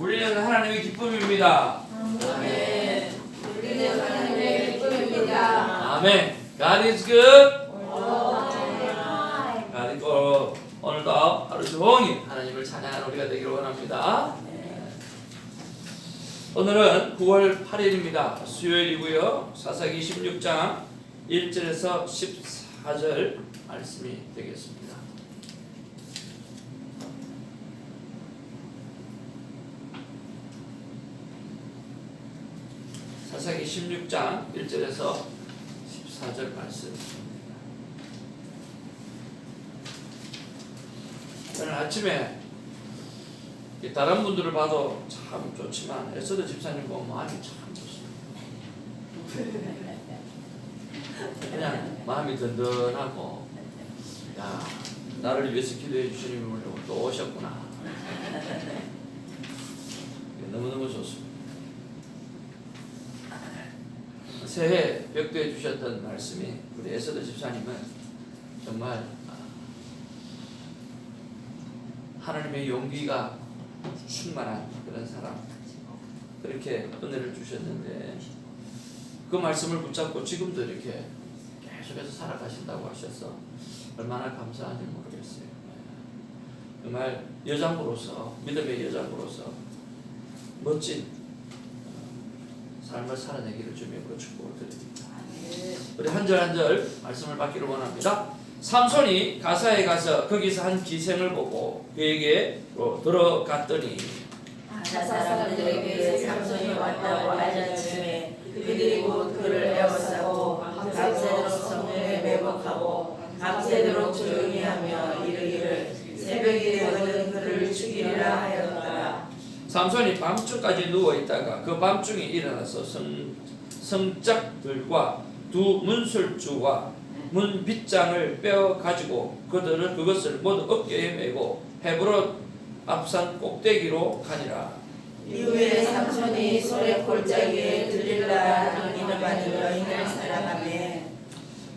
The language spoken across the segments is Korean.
우리는 하나님의 기쁨입니다. 아멘. 우리는 하나님의 기쁨입니다. 아멘. God is good. God is good. 오늘도 하루 종일 하나님을 찬양하는 우리가 되기를 원합니다. 오늘은 9월 8일입니다. 수요일이고요. 사사기 16장 1절에서 14절 말씀이 되겠습니다. 사사기 16장 1절에서 14절 말씀. 오늘 아침에 이 다른 분들을 봐도 참 좋지만 에스더 집사님 보면 마음이 참 좋습니다. 그냥 마음이 든든하고 야 나를 위해서 기도해 주시는 분이 또 오셨구나. 너무너무 좋습니다. 새해 벽도해 주셨던 말씀이 우리 에스더 집사님은 정말 아, 하나님의 용기가 충만한 그런 사람 그렇게 은혜를 주셨는데 그 말씀을 붙잡고 지금도 이렇게 계속해서 살아가신다고 하셔서 얼마나 감사한지 모르겠어요. 정말 여장으로서 믿음의 여장으로서 멋진 삶을 살아내기를 주님으로 축복을 드립니다. 우리 한 절 한 절 말씀을 받기를 원합니다. 삼손이 가사에 가서 거기서 한 기생을 보고 그에게로 들어갔더니 가사 사람들에게 삼손이 왔다고 알려줌에 그들이 곧 그를 에워싸고 밤새도록 성문에 매복하고 밤새도록 조용히 하며 이르기를 새벽이 되거든 그를 죽이리라 하였더라. 삼손이 밤중까지 누워 있다가 그 밤중에 일어나서 성, 성짝들과 두 문술주와 문 빗장을 빼어 가지고 그들을 그것을 모두 어깨에 메고 헤브론 앞산 꼭대기로 가니라. 이후에 삼손이 소래 골짜기에 들릴라 하는 이름하는 여인을 사랑하며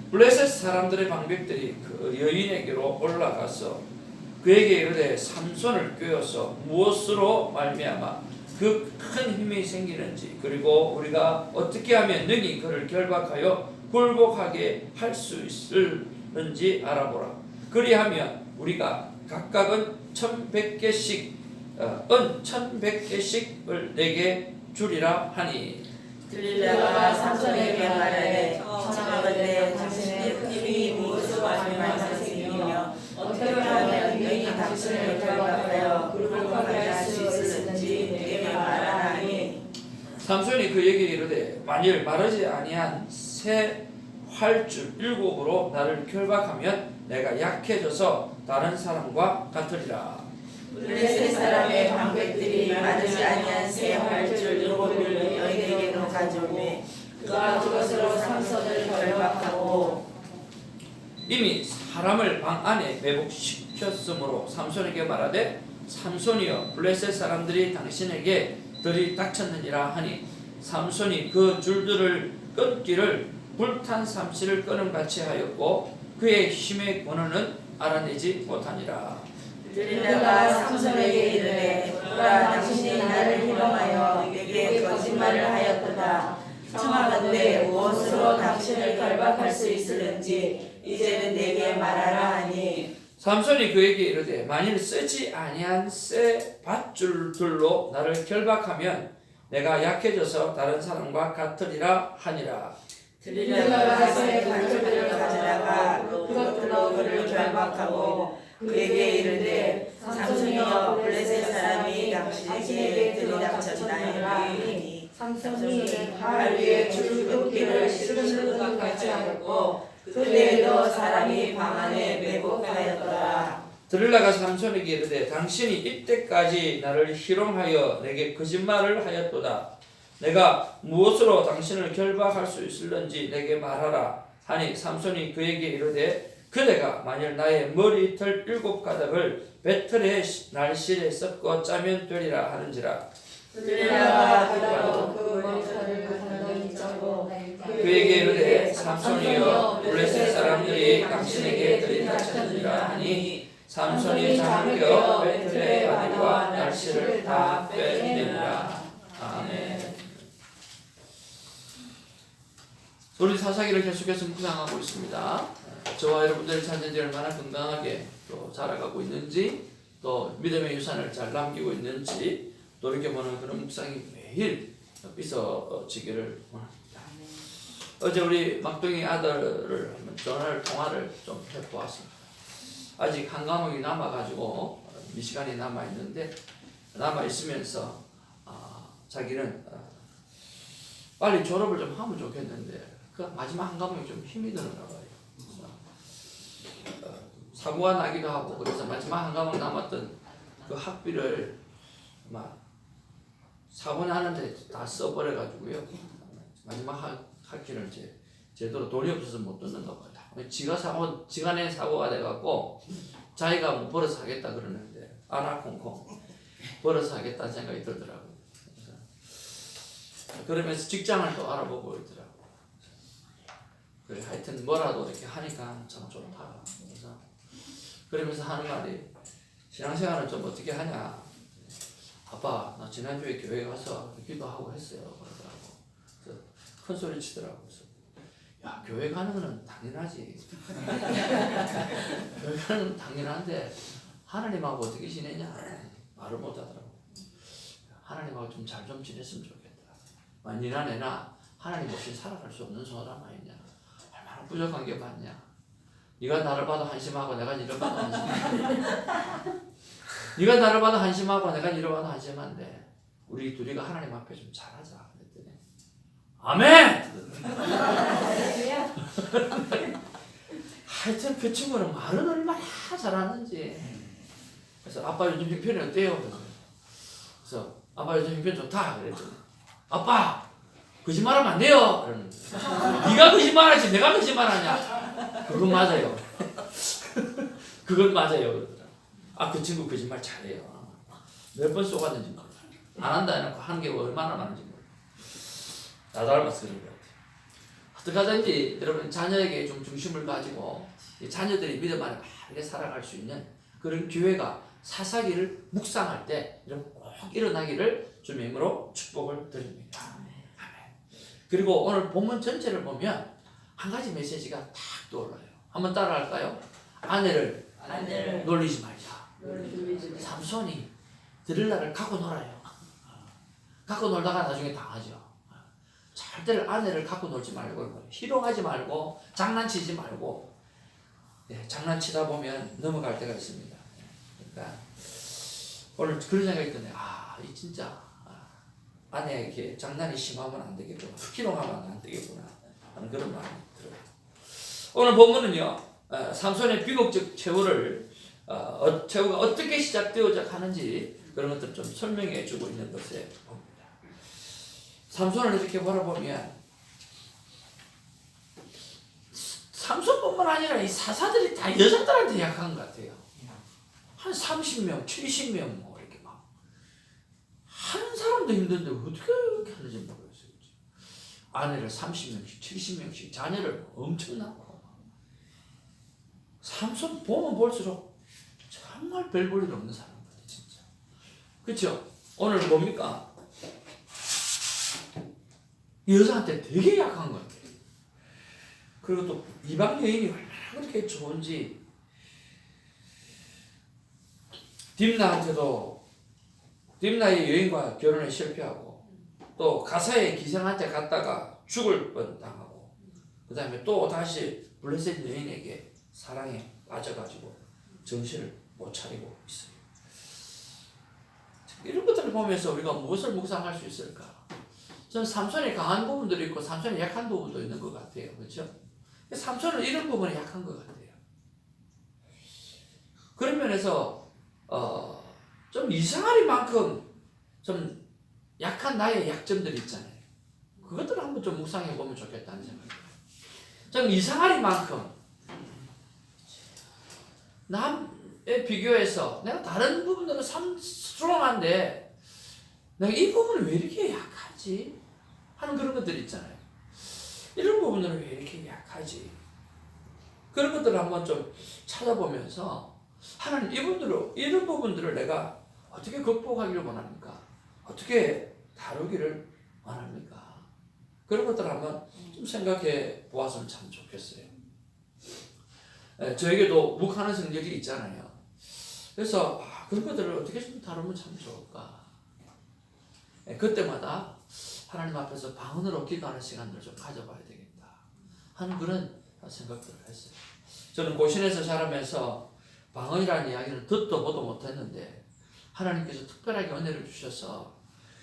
블레셋 사람들의 방백들이 그 여인에게로 올라가서 그에게 이르되 삼손을 꿰어서 무엇으로 말미암아 그 큰 힘이 생기는지 그리고 우리가 어떻게 하면 능히 그를 결박하여 굴복하게 할 수 있을는지 알아보라. 그리하면 우리가 각각은 천백 개씩 어, 은 천백 개씩을 내게 주리라 하니 들릴라가 삼손에게 말하되 청하건대 당신의 큰 힘이 무엇으로 말미암아 생기며 어떻게 하면 당신을 결박하여 굴복하게 할 수 있을는지 내게 말하라니. 삼손이 그에게 이르되 만일 마르지 아니한 새 활줄 일곱으로 나를 결박하면 내가 약해져서 다른 사람과 같으리라. 블레셋 사람의 방백들이 마르지 아니한 새 활줄 일곱을 여인에게로 가져오매 그가 그것으로 삼손을 결박하고 이미 사람을 방 안에 매복시 켰으므로 삼손에게 말하되 삼손이여 블레셋 사람들이 당신에게 들이 닥쳤느니라 하니 삼손이 그 줄들을 끊기를 불탄 삼시를 끊음 같이 하였고 그의 힘의 권한은 알아내지 못하니라. 들릴라가 삼손에게 이르되 보라 당신이 나를 희롱하여 내게 거짓말을 하였도다 청하건대 무엇으로 당신을 결박할 수 있을는지 이제는 내게 말하라 하니 삼손이 그에게 이르되 만일 쓰지 아니한 새 밧줄들로 나를 결박하면 내가 약해져서 다른 사람과 같으리라 하니라. 들릴라가 새 발줄들을 가져다가 그것들로 그를 결박하고 그에게 이르되 삼손이여 블레셋 사람이 당신에게 들이닥쳤나이니 삼손이 발 위에 줄 끊기를 싫은 것 같이 하였고 그대도 사람이 방 안에 매복하였더라 들을라가 삼손에게 이르되 당신이 이때까지 나를 희롱하여 내게 거짓말을 하였도다. 내가 무엇으로 당신을 결박할 수 있을는지 내게 말하라. 하니 삼손이 그에게 이르되 그대가 만일 나의 머리털 일곱 가닥을 배틀의 날실에 섞어 짜면 되리라 하는지라. 들릴라가 그대로 그 머리털을 짜고 그에게 이르되 삼손이여 블레셋 사람들이 당신에게 들이닥쳤느니라 하니 삼손이 잠겨 베틀의 아들과 날씨를 다 빼내 되리라. 아멘. 우리 사사기를 계속해서 묵상하고 있습니다. 저와 여러분들의 자녀들이 얼마나 건강하게 또 자라가고 있는지 또 믿음의 유산을 잘 남기고 있는지 돌이켜보는 그런 묵상이 매일 원합니다. 어제 우리 막둥이 아들을 전화를 통화를 좀 해보았습니다. 아직 한 과목이 남아가지고 미시간이 남아 있는데 남아 있으면서 아, 자기는 아, 빨리 졸업을 좀 하면 좋겠는데 그 마지막 한 과목이 좀 힘이 드는가 봐요. 어, 사고가 나기도 하고 그래서 마지막 한 과목 남았던 그 학비를 막 사고 나는데 다 써버려 가지고요. 마지막 학, 학기를 이제 제대로 돈이 없어서 못 듣는가 봐요. 지가 사고 지가 낸 사고가 돼갖고 자기가 뭐 벌어서 하겠다 그러는데 아나콩콩 벌어서 하겠다는 생각이 들더라고요. 그래서 그러면서 직장을 또 알아보고 있더라고요. 그래 하여튼 뭐라도 이렇게 하니까 참 좋다. 그래서 그러면서 하는 말이 신앙생활은 좀 어떻게 하냐. 아빠 나 지난주에 교회 가서 기도하고 했어요. 큰 소리 치더라고. 그래서 야 교회 가는 거는 당연하지. 교회 가는 건 당연한데 하나님하고 어떻게 지내냐 말을 못 하더라고. 하나님하고 좀 잘좀 지냈으면 좋겠다. 만이나 내나 하나님 없이 살아갈 수 없는 사람 아니냐. 얼마나 부족한 게 많냐. 네가 나를 봐도 한심하고 내가 니를 봐도 한심하고 네가 나를 봐도 한심하고 내가 니를 봐도 한심한데 우리 둘이가 하나님 앞에 좀 잘하자 아멘. 하여튼 그 친구는 말은 얼마나 잘하는지. 그래서 아빠 요즘 형편이 어때요? 그래서, 아빠 요즘 형편 좋다. 그랬더니 아빠 거짓말하면 안 돼요. 네가 거짓말하지 내가 거짓말하냐? 그건 맞아요. 그건 맞아요. 그러더라. 아 그 친구 거짓말 잘해요. 몇 번 쏘았는지 몰라 안 한다 해놓고 하는 게 얼마나 많은지 몰라 나 닮아서 그런 것 같아 어떻게 하든지 여러분 자녀에게 좀 중심을 가지고 이 자녀들이 믿음 안에 바르게 살아갈 수 있는 그런 기회가 사사기를 묵상할 때 이런 꼭 일어나기를 주님의 이름으로 축복을 드립니다. 아멘. 그리고 오늘 본문 전체를 보면 한 가지 메시지가 탁 떠올라요. 한번 따라할까요? 아내를 아내를 놀리지 말자. 놀리지 삼손이 드릴라를 갖고 놀아요. 갖고 놀다가 나중에 당하죠. 절대로 아내를 갖고 놀지 말고 희롱하지 말고 장난치지 말고 예, 장난치다 보면 넘어갈 때가 있습니다. 그러니까 오늘 그런 생각이 드네. 아, 이 진짜 아, 아내에게 장난이 심하면 안 되겠구나. 희롱하면 안 되겠구나. 하는 그런 마음이 들어요. 오늘 본문은요. 어, 삼손의 비극적 최후를 어, 어, 최후가 어떻게 시작되어져 가는지 그런 것들을 좀 설명해 주고 있는 것에. 삼손을 이렇게 바라보면 삼손뿐만 아니라 이 사사들이 다 여자들한테 약한 것 같아요. 한 30명, 70명 뭐 이렇게 막 하는 사람도 힘든데 어떻게 이렇게 하는지 모르겠어요. 아내를 30명씩, 70명씩, 자녀를 엄청 낳고 삼손 보면 볼수록 정말 별볼일 없는 사람 같아 진짜. 그렇죠? 오늘 뭡니까? 이 여자한테 되게 약한 것 같아요. 그리고 또 이방 여인이 얼마나 그렇게 좋은지 딥나한테도 딥나의 여인과 결혼에 실패하고 또 가사의 기생한테 갔다가 죽을 뻔 당하고 그 다음에 또 다시 블레셋 여인에게 사랑에 빠져가지고 정신을 못 차리고 있어요. 이런 것들을 보면서 우리가 무엇을 묵상할 수 있을까? 저는 삼손이 강한 부분도 있고 삼손이 약한 부분도 있는 것 같아요. 그렇죠? 삼손은 이런 부분이 약한 것 같아요. 그런 면에서 어, 좀 이상하리만큼 좀 약한 나의 약점들이 있잖아요. 그것들을 한번 좀 묵상해 보면 좋겠다는 생각이. 좀 이상하리만큼 남에 비교해서 내가 다른 부분들은 참 스트롱한데 내가 이 부분은 왜 이렇게 약하지? 하는 그런 것들 있잖아요. 이런 부분들은 왜 이렇게 약하지? 그런 것들을 한번 좀 찾아보면서 하나님 이분들을 이런 부분들을 내가 어떻게 극복하기를 원합니까? 어떻게 다루기를 원합니까? 그런 것들 한번 좀 생각해 보았으면 참 좋겠어요. 에, 저에게도 묵하는 성질이 있잖아요. 그래서 아, 그런 것들을 어떻게 좀 다루면 참 좋을까? 에, 그때마다 하나님 앞에서 방언으로 기도하는 시간들을 좀 가져봐야 되겠다 하는 그런 생각들을 했어요. 저는 고신에서 자라면서 방언이라는 이야기를 듣도 보도 못했는데 하나님께서 특별하게 은혜를 주셔서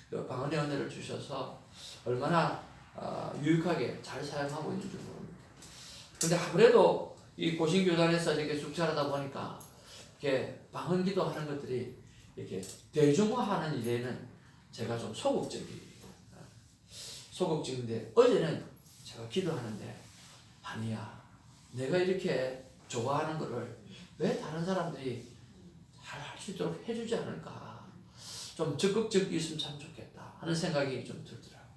그 방언의 은혜를 주셔서 얼마나 아, 유익하게 잘 사용하고 있는 줄 모릅니다. 근데 아무래도 이 고신교단에서 이렇게 쭉 자라다 보니까 이렇게 방언 기도 하는 것들이 이렇게 대중화하는 일에는 제가 좀 소극적이에요. 소극적인데 어제는 제가 기도하는데 아니야. 내가 이렇게 좋아하는 거를 왜 다른 사람들이 잘 할 수 있도록 해주지 않을까? 좀 적극적이 있으면 참 좋겠다 하는 생각이 좀 들더라고요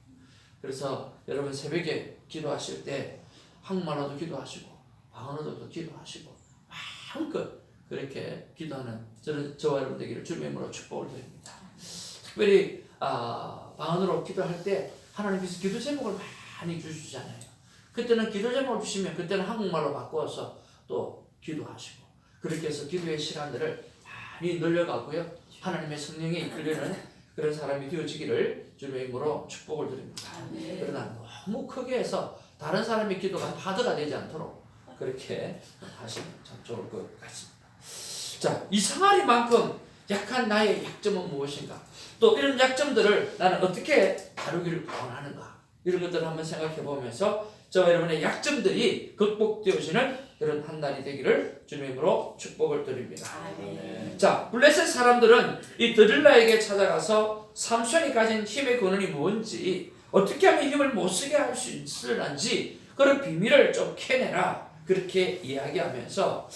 그래서 여러분 새벽에 기도하실 때 한국말로도 기도하시고 방언으로도 기도하시고 마음껏 그렇게 기도하는 저는 저와 여러분 되기를 주님의 이름으로 축복을 드립니다. 특별히 아, 방언으로 기도할 때 하나님께서 기도 제목을 많이 주시잖아요. 그때는 기도 제목을 주시면 그때는 한국말로 바꾸어서 또 기도하시고 그렇게 해서 기도의 시간들을 많이 늘려가고요. 하나님의 성령에 이끌리는 그런 사람이 되어지기를 주님의 이름으로 축복을 드립니다. 그러나 너무 크게 해서 다른 사람의 기도가 하드가 되지 않도록 그렇게 하시면 참 좋을 것 같습니다. 자, 이 상아리만큼 약한 나의 약점은 무엇인가 또 이런 약점들을 나는 어떻게 다루기를 원하는가 이런 것들을 한번 생각해 보면서 저와 여러분의 약점들이 극복되어지는 그런 한 날이 되기를 주님으로 축복을 드립니다. 아멘. 자, 블레셋 사람들은 이 드릴라에게 찾아가서 삼손이 가진 힘의 근원이 뭔지 어떻게 하면 힘을 못 쓰게 할 수 있을런지 그런 비밀을 좀 캐내라 그렇게 이야기하면서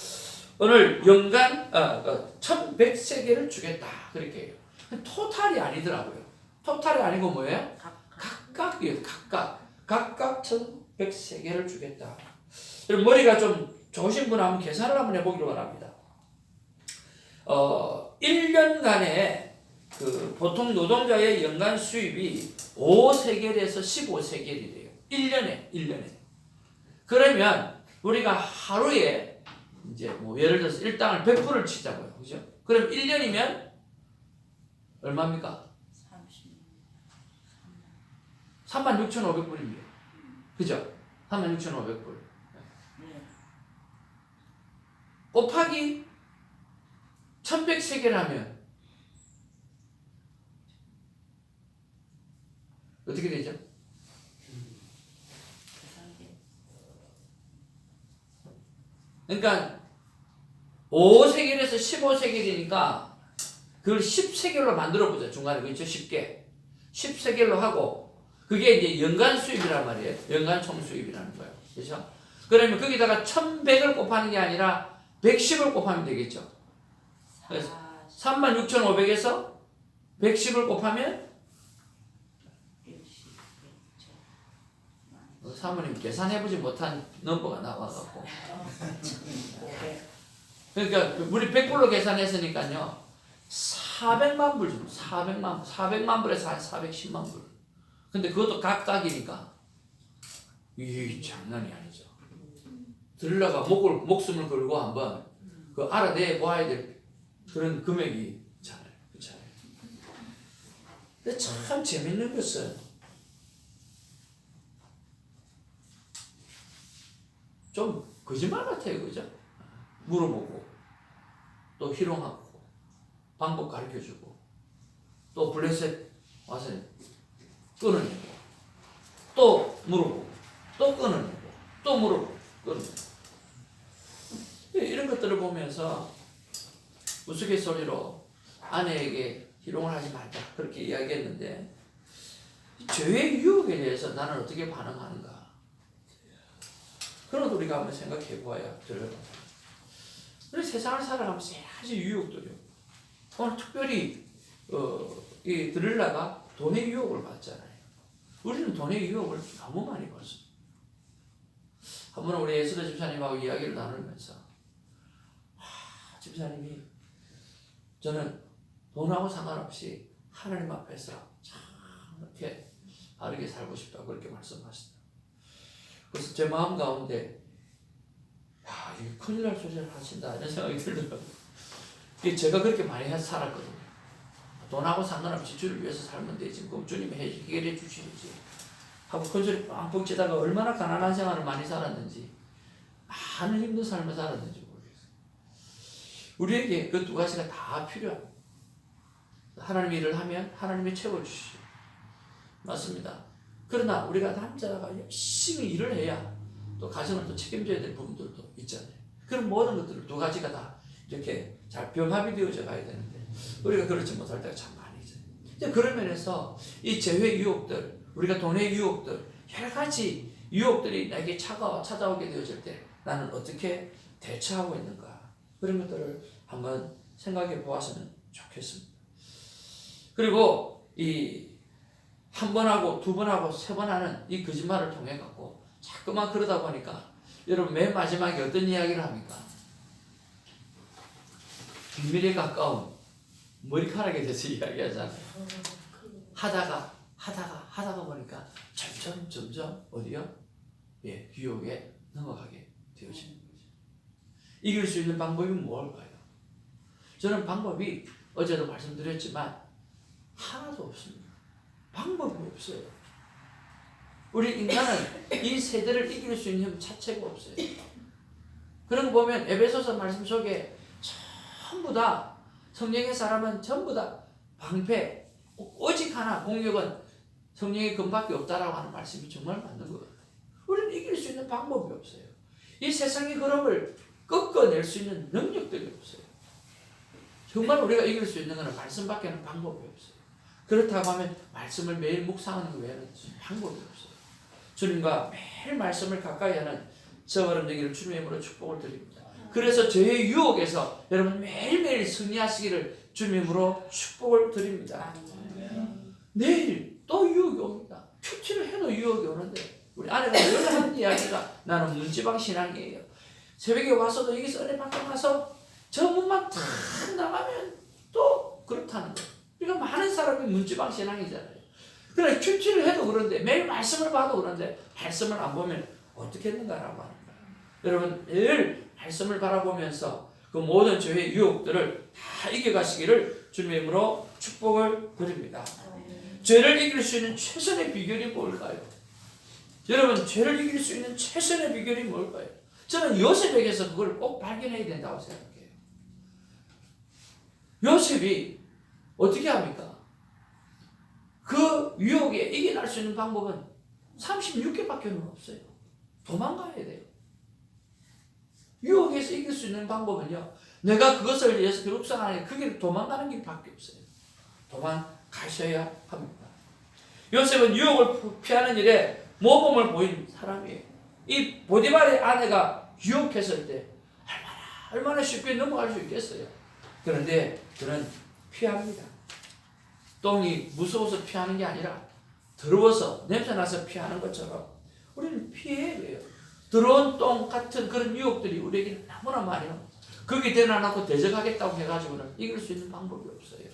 오늘 연간 어, 어, 1100세계를 주겠다 그렇게 해요. 토탈이 아니더라고요. 토탈이 아니고 뭐예요? 각각이에요. 각각. 각각 1100세계를 주겠다. 여러분 머리가 좀 좋으신 분 한번 계산을 한번 해보기로 원합니다. 어, 1년간의 그 보통 노동자의 연간 수입이 5세겔에서 15세겔이래요. 1년에, 1년에. 그러면 우리가 하루에 이제 뭐 예를 들어서 일당을 100%를 치자고요. 그죠? 그럼 1년이면 얼마입니까? 36,500불입니다. 그죠? 36,500불. 곱하기 1100세계라면 어떻게 되죠? 그러니까 5세겔에서 15세겔이니까 그걸 10세겔로 만들어 보자 중간에. 그렇죠? 쉽게 10세겔로 하고 그게 이제 연간 수입이란 말이에요. 연간 총 수입이라는 거예요. 그렇죠? 그러면 거기다가 1100을 곱하는 게 아니라 110을 곱하면 되겠죠. 그래서 36,500에서 110을 곱하면 어, 사모님 계산해보지 못한 넘버가 나와갖고. 그러니까 우리 100불로 계산했으니까요 400만 불 줍니다 400만 400만 불에서 한 410만 불. 근데 그것도 각각이니까. 이게 장난이 아니죠. 들러가 목을 목숨을 걸고 한번 그 알아내 보아야 될 그런 금액이 있잖아요 그렇잖아요 근데 참 재밌는 것은 좀 거짓말 같아요 그죠? 물어보고 또 희롱하고 방법 가르쳐 주고 또 블레셋 와서 끊어내고 또 물어보고 또 끊어내고 또 물어보고 끊어내고 이런 것들을 보면서 우스갯소리로 아내에게 희롱을 하지 말자 그렇게 이야기했는데 죄의 유혹에 대해서 나는 어떻게 반응하는가 그런 것 우리가 한번 생각해 보아야. 우리 세상을 살아가면서 가지 유혹들이요. 오늘 특별히 어, 이 드릴라가 돈의 유혹을 받잖아요. 우리는 돈의 유혹을 너무 많이 받습니다. 한 번은 우리 예수도 집사님하고 이야기를 나누면서 하, 집사님이 저는 돈하고 상관없이 하나님 앞에서 참 이렇게 바르게 살고 싶다 그렇게 말씀하시다. 그래서 제 마음 가운데 야 이거 큰일 날 소리를 하신다 이런 생각이 들더라고요. 제가 그렇게 많이 해서 살았거든요. 돈하고 상관없이 주를 위해서 살면 되지. 그럼 주님이 해- 해결해 주시지. 하고 큰 소리 빵빵 치다가 얼마나 가난한 생활을 많이 살았는지 많은 힘든 삶을 살았는지 모르겠어요. 우리에게 그 두 가지가 다 필요합니다. 하나님 일을 하면 하나님이 채워주시죠. 맞습니다. 그러나 우리가 남자가 열심히 일을 해야 또 가정을 또 책임져야 될 부분들도 있잖아요. 그런 모든 것들을 두 가지가 다 이렇게 잘 병합이 되어져 가야 되는데 우리가 그렇지 못할 때가 참 많이 있어요. 그런 면에서 이 재회 유혹들, 우리가 돈의 유혹들, 여러 가지 유혹들이 나에게 차가 찾아오게 되어질 때 나는 어떻게 대처하고 있는가 그런 것들을 한번 생각해 보았으면 좋겠습니다. 그리고 이 한 번 하고 두 번 하고 세 번 하는 이 거짓말을 통해 갖고 자꾸만 그러다 보니까 여러분 맨 마지막에 어떤 이야기를 합니까? 비밀에 가까운 머리카락에 대해서 이야기하잖아요. 하다가 하다가 하다가 보니까 점점 점점 어디요? 예, 유혹에 넘어가게 되어지는 거죠. 이길 수 있는 방법이 뭘까요? 저는 방법이 어제도 말씀드렸지만 하나도 없습니다. 방법이 없어요. 우리 인간은 이 세대를 이길 수 있는 힘 자체가 없어요. 그런 거 보면 에베소서 말씀 속에 전부 다 성령의 사람은 전부 다 방패 오직 하나 공격은 성령의 금밖에 없다라고 하는 말씀이 정말 맞는 것 같아요. 우리는 이길 수 있는 방법이 없어요. 이 세상의 흐름을 꺾어낼 수 있는 능력들이 없어요. 정말 우리가 이길 수 있는 것은 말씀밖에는 방법이 없어요. 그렇다고 하면 말씀을 매일 묵상하는 것 외에는 방법이 없어요. 주님과 매일 말씀을 가까이 하는 저여러분 되기를 주님의 이름으로 축복을 드립니다. 그래서 저의 유혹에서 여러분 매일매일 승리하시기를 주님의 이름으로 축복을 드립니다. 내일 또 유혹이 옵니다. 큐티를 해도 유혹이 오는데 우리 아내가 늘 하는 이야기가 나는 문지방 신앙이에요. 새벽에 와서도 여기서 은혜 받고 나서 저 문만 탁 나가면 또 그렇다는 거예요. 그러니까 많은 사람이 문지방 신앙이잖아요. 그래 큐티를 해도 그런데 매일 말씀을 봐도 그런데 말씀을 안 보면 어떻게 했는가라고 하는 거예요. 여러분 늘 말씀을 바라보면서 그 모든 죄의 유혹들을 다 이겨가시기를 주님의 이름으로 축복을 드립니다. 죄를 이길 수 있는 최선의 비결이 뭘까요? 여러분 죄를 이길 수 있는 최선의 비결이 뭘까요? 저는 요셉에게서 그걸 꼭 발견해야 된다고 생각해요. 요셉이 어떻게 합니까? 그 유혹에 이겨낼 수 있는 방법은 36개밖에 없어요. 도망가야 돼요. 유혹에서 이길 수 있는 방법은요. 내가 그것을 위해서 묵상하는 그게 도망가는 길밖에 없어요. 도망가셔야 합니다. 요셉은 유혹을 피하는 일에 모범을 보인 사람이에요. 이 보디발의 아내가 유혹했을 때 얼마나 얼마나 쉽게 넘어갈 수 있겠어요. 그런데 그는 피합니다. 똥이 무서워서 피하는 게 아니라 더러워서 냄새나서 피하는 것처럼 우리는 피해야 돼요. 더러운 똥 같은 그런 유혹들이 우리에게는 너무나 많이 옵니다. 거기 대놔놓고 대적하겠다고 해가지고는 이길 수 있는 방법이 없어요.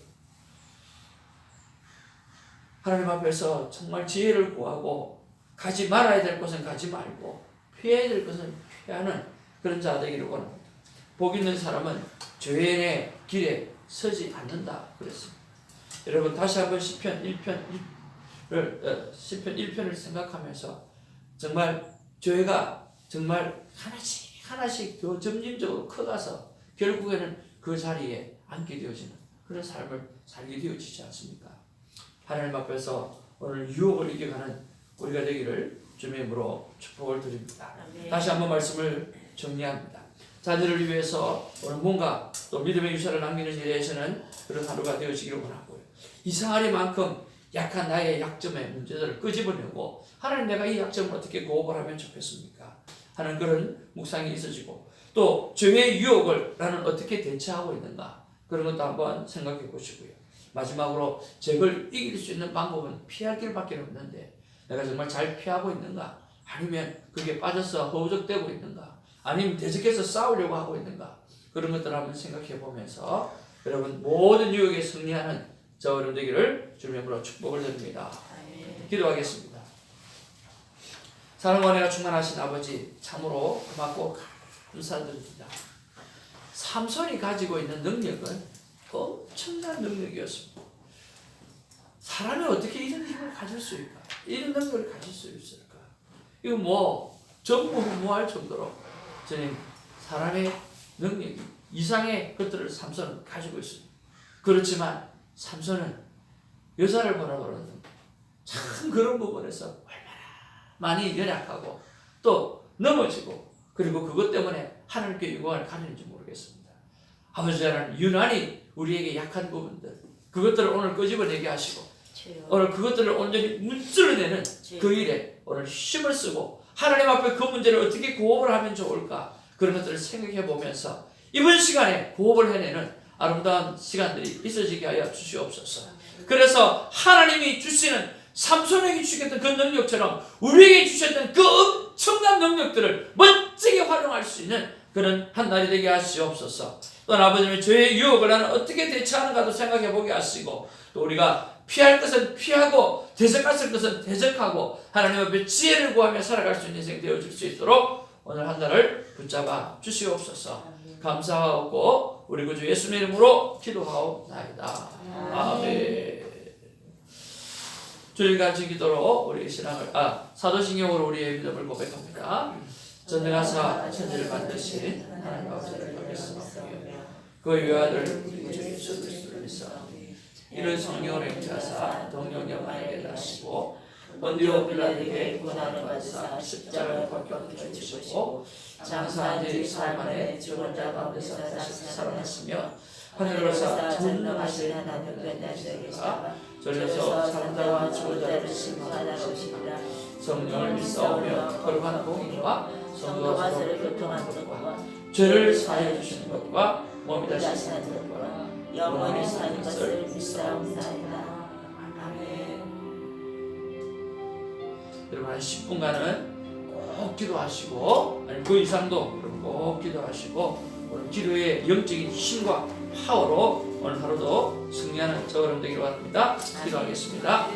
하나님 앞에서 정말 지혜를 구하고 가지 말아야 될 곳은 가지 말고 피해야 될 것은 피하는 그런 자 되기를 원합니다. 복 있는 사람은 죄인의 길에 서지 않는다 그랬습니다. 여러분 다시 한번 시편 1편을 어, 시편 1편을 생각하면서 정말 죄가 정말 하나씩 하나씩 더 점진적으로 커가서 결국에는 그 자리에 앉게 되어지는 그런 삶을 살게 되어지지 않습니까? 하나님 앞에서 오늘 유혹을 이겨가는 우리가 되기를 주님의 이름으로 축복을 드립니다. 다시 한번 말씀을 정리합니다. 자녀를 위해서 오늘 뭔가 또 믿음의 유산을 남기는 일에서는 그런 하루가 되어지기를 원하고요. 이상하리만큼 약한 나의 약점의 문제들을 끄집어내고 하나님 내가 이 약점을 어떻게 고업을 하면 좋겠습니까? 하는 그런 묵상이 있어지고 또 죄의 유혹을 나는 어떻게 대처하고 있는가 그런 것도 한번 생각해 보시고요. 마지막으로 죄를 이길 수 있는 방법은 피할 길밖에 없는데 내가 정말 잘 피하고 있는가 아니면 그게 빠져서 허우적대고 있는가 아니면 대적해서 싸우려고 하고 있는가 그런 것들을 한번 생각해 보면서 여러분 모든 유혹에 승리하는 저 어른 되기를 주님의 이름으로 축복을 드립니다. 기도하겠습니다. 사랑과 은혜가 충만하신 아버지 참으로 고맙고 감사드립니다. 삼손이 가지고 있는 능력은 엄청난 능력이었습니다. 사람이 어떻게 이런 힘을 가질 수 있을까? 이런 능력을 가질 수 있을까? 이거 뭐 전무후무할 정도로 저는 사람의 능력이 이상의 것들을 삼손은 가지고 있습니다. 그렇지만 삼손은 여자를 바라보는 참 그런 부분에서 많이 연약하고 또 넘어지고 그리고 그것 때문에 하나님께 영광을 가리는지 모르겠습니다. 아버지 하나님 유난히 우리에게 약한 부분들 그것들을 오늘 끄집어내게 하시고 주여 오늘 그것들을 온전히 문질러내는 그 일에 오늘 힘을 쓰고 하나님 앞에 그 문제를 어떻게 고업을 하면 좋을까 그런 것들을 생각해 보면서 이번 시간에 고업을 해내는 아름다운 시간들이 있어지게 하여 주시옵소서. 그래서 하나님이 주시는 삼손에게 주셨던 그 능력처럼 우리에게 주셨던 그 엄청난 능력들을 멋지게 활용할 수 있는 그런 한 날이 되게 하시옵소서. 또 아버지는 죄의 유혹을 나는 어떻게 대처하는가도 생각해 보게 하시고 또 우리가 피할 것은 피하고 대적할 것은 대적하고 하나님 앞에 지혜를 구하며 살아갈 수 있는 인생 되어줄 수 있도록 오늘 한 달을 붙잡아 주시옵소서. 감사하고 우리 구주 예수님 이름으로 기도하옵나이다. 아멘. 같이 기도로 우리의 신앙을 아 사도신경으로 우리의 믿음을 고백합니다. 전능하사 천지를 만드신 하나님 아버지를 여겼사오며 그의 외아들 예수 그리스도를 믿사오니 이런 성령을 행하사 동령녀만에게 나시고 본디오 빌라에게 고난을 받으사 십자가에 박혀 죽으시고 장사한 지 사흘 만에 죽은 자 가운데서 다시 살아났으며 하늘로서 전능하신 하나님께 나시니 까 전려서 사람자와 죽은 자를 심판하시니라 성령을 믿사오며 거룩한 공인과 성도와 서로 교통하는 것과 죄를 사해 주시는 것과 몸이 다시 사는 것과 영원히 사는 것을 믿사옵나이다. 아멘. 여러분 한 10분간은 꼭 기도하시고 아니 그 이상도 꼭 기도하시고 오늘 기도의 영적인 힘과 파워로 오늘 하루도 승리하는 저 여러분 되기를 바랍니다. 기도하겠습니다.